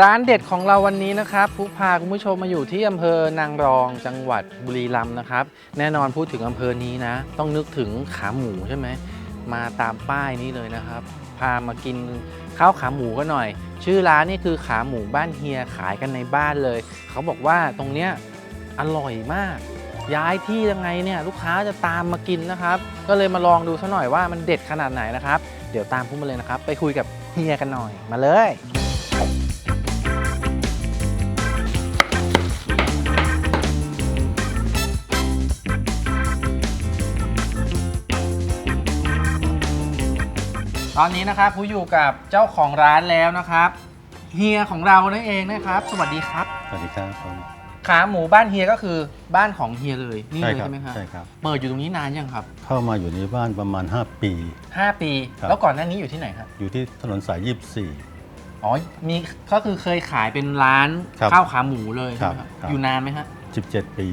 ร้านเด็ดของเราวันนี้นะครับผู้พาคุณผู้ชมมาอยู่ที่อำเภอนางรองจังหวัดบุรีรัมย์นะครับ แน่นอนพูดถึงอำเภอนี้นะ ต้องนึกถึงขาหมูใช่ไหมมาตามป้ายนี้เลยนะครับ พามากินข้าวขาหมูกันหน่อย ชื่อร้านนี่คือขาหมูบ้านเฮียขายกันในบ้านเลย เขาบอกว่าตรงเนี้ยอร่อยมาก ย้ายที่ยังไงเนี่ยลูกค้าจะตามมากินนะครับ ก็เลยมาลองดูซะหน่อยว่ามันเด็ดขนาดไหนนะครับ เดี๋ยวตามพุ่มมาเลยนะครับ ไปคุยกับเฮียกันหน่อยมาเลย ตอนนี้นะครับผู้อยู่กับเจ้าของร้านแล้วนะครับเฮียของเรานั่นเองนะครับ สวัสดีครับ สวัสดีครับผมขาหมูบ้านเฮียก็คือบ้านของเฮียเลยนี่เลยครัใช่ไหมครับใช่ครับ เปิดอยู่ตรงนี้นานยังครับ เข้ามาอยู่ในบ้านประมาณ 5 ปี 5 ปี ครับ แล้วก่อนหน้านี้อยู่ที่ไหนครับอยู่ที่ถนนสายอ๋อมีก็คือเคยขายเป็นร้านครับข้าวขาหมูเลยใช่ไหมคครัรับบครับ อยู่นานไหมฮะ24 17 ปี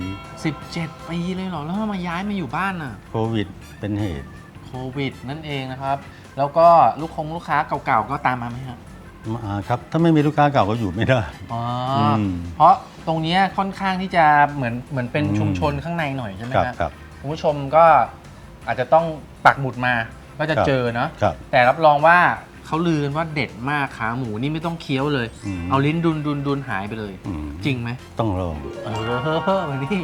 17ปีเลยเหรอแล้วทำไมาย้ายมาอยู่บ้านน่ะโควิดเป็นเหตุ โควิดนั่นเองนะครับ แล้วก็ลูกคงลูกค้าเก่าๆก็ตามมาไหมฮะมาครับ ถ้าไม่มีลูกค้าเก่าก็อยู่ไม่ได้ อ๋ออม เพราะตรงเนี้ยค่อนข้างที่จะเหมือนเหมือนเป็นอืมชุมชนข้างในหน่อยใช่ไหมครับฮะครับ คุณผู้ชมก็อาจจะต้องปักหมุดมาก็จะครับ เจอเนาะครับ แต่รับรองว่าเขาลือกันว่าเด็ดมากขาหมูนี่ไม่ต้องเคี้ยวเลย อืม เอาลิ้นดุนดุนดุนหายไปเลย อืมจริงไหมต้องลองเออมานี่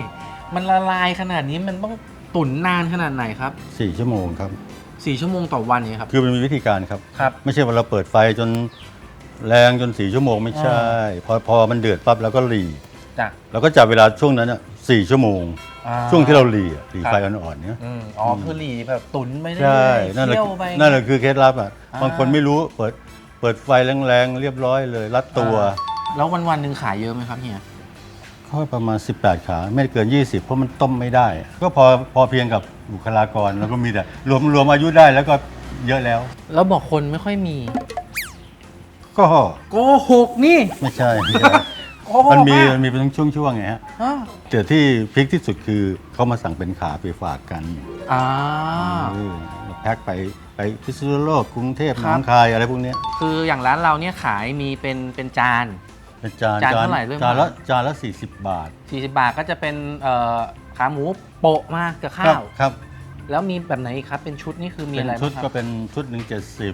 มันละลายขนาดนี้มันต้องตุ๋นนานขนาดไหนครับ4ชั่วโมงครับ สี่ชั่วโมงต่อวันเนี่ยครับ คือมันมีวิธีการครับ ครับ ไม่ใช่ว่าเราเปิดไฟจนแรงจน4ชั่วโมงไม่ใช่ พอพอมันเดือดปั๊บแล้วก็หลีจ้ะเราก็จับเวลาช่วงนั้นอะ4ชั่วโมง อ่า ช่วงที่เราหลีอะหลีครับไฟอ่อนๆเนี่ย อืมอ๋อคือหลีแบบตุ๋นไปเรื่ใช่อยๆนั่นแหละเคี่ยวไป นั่นแหละคือเคล็ดลับอะ อ่า บางคนไม่รู้เปิดเปิดไฟแรงๆ เรียบร้อยเลย รัดตัว แล้ววันวันๆหนึ่งขายเยอะไหมครับเฮีย ก็ประมาณ 18 ขาไม่เกิน 20 เพราะมันต้มไม่ได้ ก็พอพอเพียงกับบุคลากรแล้วก็มีแต่รวมรวมอายุได้แล้วก็เยอะแล้ว แล้วบอกคนไม่ค่อยมี ก็โกหกนี่ไม่ใช่ไม่ใช่โกหกมันมีอะมันมีเป็นช่วงๆไงฮะอ่าแต่ที่พลิกที่สุดคือเขามาสั่งเป็นขาไปฝากกันอ่า เออแพ็คไปไปพิษณุโลกกรุงเทพคหรับนองคายอะไรพวกเนี้ย คืออย่างร้านเราเนี่ยขายมีเป็นเป็นจาน เป็นจานจานเท่าไหร่เริ่ม จานละมาจานละ40บาท40 บาทก็จะเป็นเอ่อขาหมูโปะมากับข้าครับวครับแล้วมีแบบไหนอีกครับ เป็นชุดนี่คือมีเป็นอะไรชุดบ้างคก็รับเป็นชุดหนึ่งเจ็ดสิบ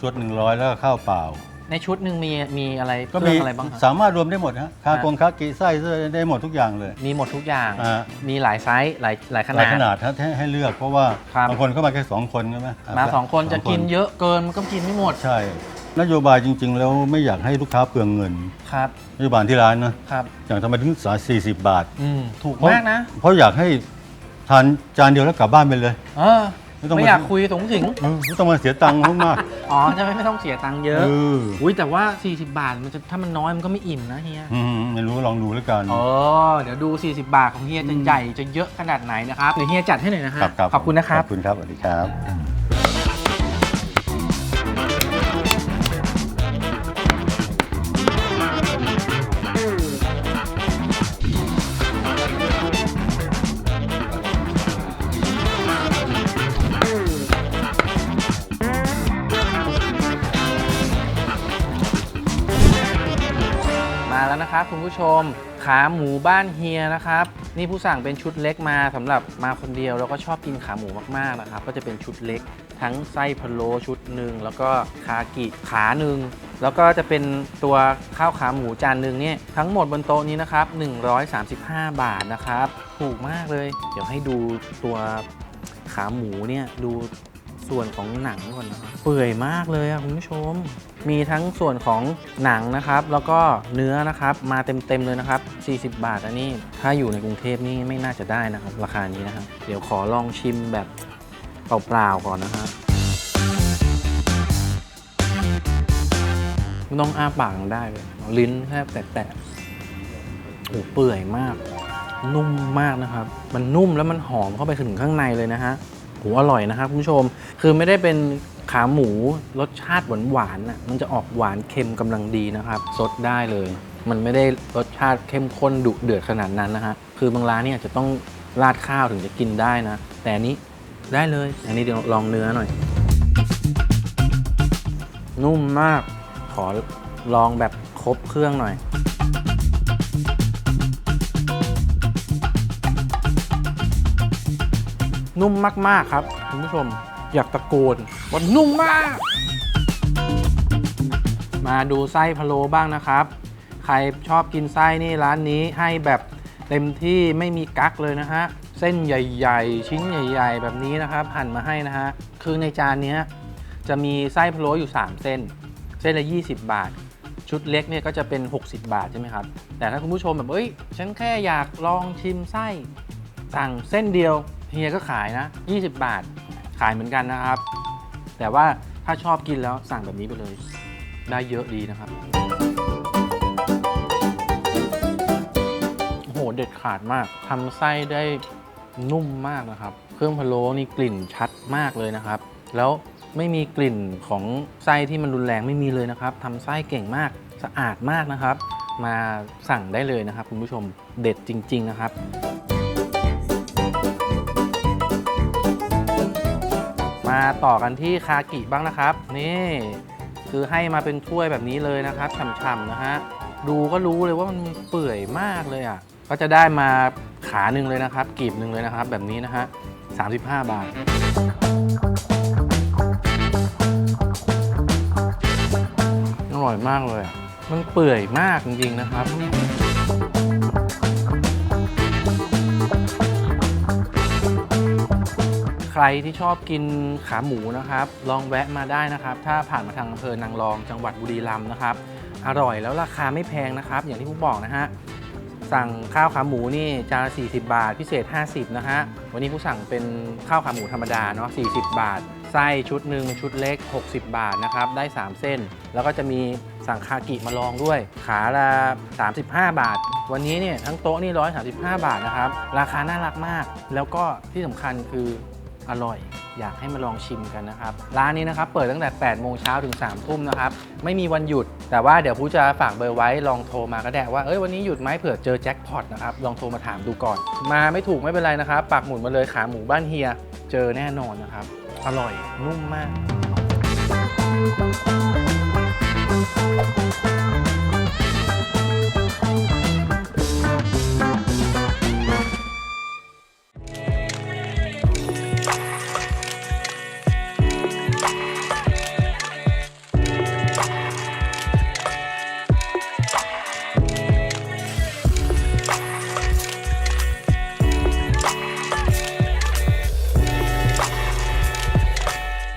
ชุดหนึ่งร้อยแล้วก็ข้าวเปล่า ในชุดหนึ่งมีมีอะไรก็เครื่มีองอะไรบ้างครับ สามารถรวมได้หมดฮะคากงคากิไส้เสื้อได้หมดทุกอย่างเลย มีหมดทุกอย่าง อ่า มีหลายไซส์หลายหลายขหลานาดยขนาดฮะให้ให้เลือกเพราะว่าครับ บางคนเข้ามาแค่สองคนใช่ไหมมาสองคนจะกินเยอะเกินมันก็กินไม่หมด ใช่ นโยบายจริง ๆ แล้วไม่อยากให้ลูกค้าเปลืองเงินครับนโยบายที่ร้านนะครับอย่างทำไมถึงสาสี่สิบบาท อืมถูกเพราะมากนะเพราะอยากให้ทานจานเดียวแล้วกลับบ้านไปเลย เออไม่ต้องไม่มาอยากคุยสูงสิงเออไม่ต้องมาเสียตังค์มากอ๋อจะไม่ไม่ต้องเสียตังค์เยๆอะเอออุ้ยแต่ว่า 40 บาทมันจะถ้ามันน้อยมันก็ไม่อิ่มนะเฮียอืมไม่รู้ลองดูแล้วกัน อ๋อเดี๋ยวดู 40 บาทของเฮียจะใหญ่จะเยอะขนาดไหนนะครับเดี๋ยวเฮียจัดให้หน่อยนะฮะครับครับขอบคุณนะครับ ขอบคุณครับสวัสดีครับ แล้วนะครับคุณผู้ชม ขาหมูบ้านเฮียนะครับ นี่ผู้สั่งเป็นชุดเล็กมาสำหรับมาคนเดียวแล้วก็ชอบกินขาหมูมากๆนะครับ ก็จะเป็นชุดเล็ก ทั้งไส้พะโล้ชุดหนึ่งแล้วก็คากิขาหนึ่งแล้วก็จะเป็นตัวข้าวขาหมูจานหนึ่งเนี่ยทั้งหมดบนโต๊ะนี้นะครับ135 บาทนะครับ ถูกมากเลย เดี๋ยวให้ดูตัวขาหมูเนี่ยดู ส่วนของหนังก่อนนะครับเปื่อยมากเลยอะคุณผู้ชม มีทั้งส่วนของหนังนะครับ แล้วก็เนื้อนะครับมาเต็มๆเลยนะครับ 40 บาทอันนี้ ถ้าอยู่ในกรุงเทพนี่ไม่น่าจะได้นะครับ ราคานี้นะครับเดี๋ยวขอลองชิมแบบเปล่าๆก่อนนะครับไม่ต้องอ้าปากได้เลยลิ้นแทบแตะๆโอ้เปื่อยมาก นุ่มมากนะครับ มันนุ่มแล้วมันหอมเข้าไปถึงข้างในเลยนะฮะ หอร่อยนะครับคุณผู้ชม คือไม่ได้เป็นขาหมูรสชาติหวานๆน่ะมันจะออกหวานเค็มกำลังดีนะครับสดได้เลย มันไม่ได้รสชาติเข้มข้นดุเดือดขนาดนั้นนะฮะคือบางร้านเนี่ยจะต้องราดข้าวถึงจะกินได้นะ แต่อันนี้ได้เลย อันนี้เดี๋ยวลองเนื้อหน่อย นุ่มมากขอลองแบบคครบเครื่องหน่อย นุ่มมาก ๆ ครับ คุณผู้ชมอยากตะโกนว่านุ่มมาก มาดูไส้พะโล้บ้างนะครับ ใครชอบกินไส้นี่ร้านนี้ให้แบบเต็มที่ไม่มีกั๊กเลยนะฮะ เส้นใหญ่ๆ ชิ้นใหญ่ ๆ แบบนี้นะครับ หั่นมาให้นะฮะ คือในจานเนี้ยจะมีไส้พะโล้อยู่ 3 เส้น เส้นละ 20 บาท ชุดเล็กเนี่ยก็จะเป็น 60 บาทใช่ไหมครับ แต่ถ้าคุณผู้ชมแบบเอ้ย ฉันแค่อยากลองชิมไส้สั่งเส้นเดียว เฮียก็ขายนะ 20 บาท ขายเหมือนกันนะครับ แต่ว่าถ้าชอบกินแล้วสั่งแบบนี้ไปเลย ได้เยอะดีนะครับ โอ้โห เด็ดขาดมากทำไส้ได้นุ่มมากนะครับ เครื่องพะโล้นี่กลิ่นชัดมากเลยนะครับ แล้วไม่มีกลิ่นของไส้ที่มันรุนแรงไม่มีเลยนะครับทำไส้เก่งมากสะอาดมากนะครับ มาสั่งได้เลยนะครับ คุณผู้ชมเด็ดจริง ๆ นะครับ มาต่อกันที่คากิบ้างนะครับ นี่คือให้มาเป็นถ้วยแบบนี้เลยนะครับฉ่ำๆนะฮะดูก็รู้เลยว่ามันเปื่อยมากเลยอะก็จะได้มาขาหนึ่งเลยนะครับกีบหนึ่งเลยนะครับ แบบนี้นะฮะ35 บาทอร่อยมากเลยอะมันเปื่อยมากจริงๆนะครับ ใครที่ชอบกินขาหมูนะครับ ลองแวะมาได้นะครับ ถ้าผ่านมาทางอำเภอนางรองจังหวัดบุรีรัมย์นะครับ อร่อยแล้วราคาไม่แพงนะครับ อย่างที่ผมบอกนะฮะสั่งข้าวขาหมูนี่จานละ40 บาท พิเศษ 50 นะฮะ วันนี้ผู้สั่งเป็นข้าวขาหมูธรรมดาเนาะ40 บาท ไส้ชุดหนึ่งชุดเล็ก 60 บาทนะครับ ได้ 3 เส้น แล้วก็จะมีสั่งคากิมาลองด้วย ขาละ 35 บาท วันนี้เนี่ยทั้งโต๊ะนี่135 บาทนะครับ ราคาน่ารักมาก แล้วก็ที่สำคัญคือ อร่อย อยากให้มาลองชิมกันนะครับ ร้านนี้นะครับเปิดตั้งแต่ 8 โมงเช้าถึง 3 ทุ่มนะครับ ไม่มีวันหยุด แต่ว่าเดี๋ยวผู้จะฝากเบอร์ไว้ลองโทรมาก็ได้ว่า เอ้ยวันนี้หยุดไหมเผื่อเจอแจ็คพอตนะครับ ลองโทรมาถามดูก่อน มาไม่ถูกไม่เป็นไรนะครับ ปักหมุดมาเลยขาหมูบ้านเฮีย เจอแน่นอนนะครับ อร่อยนุ่มมากอ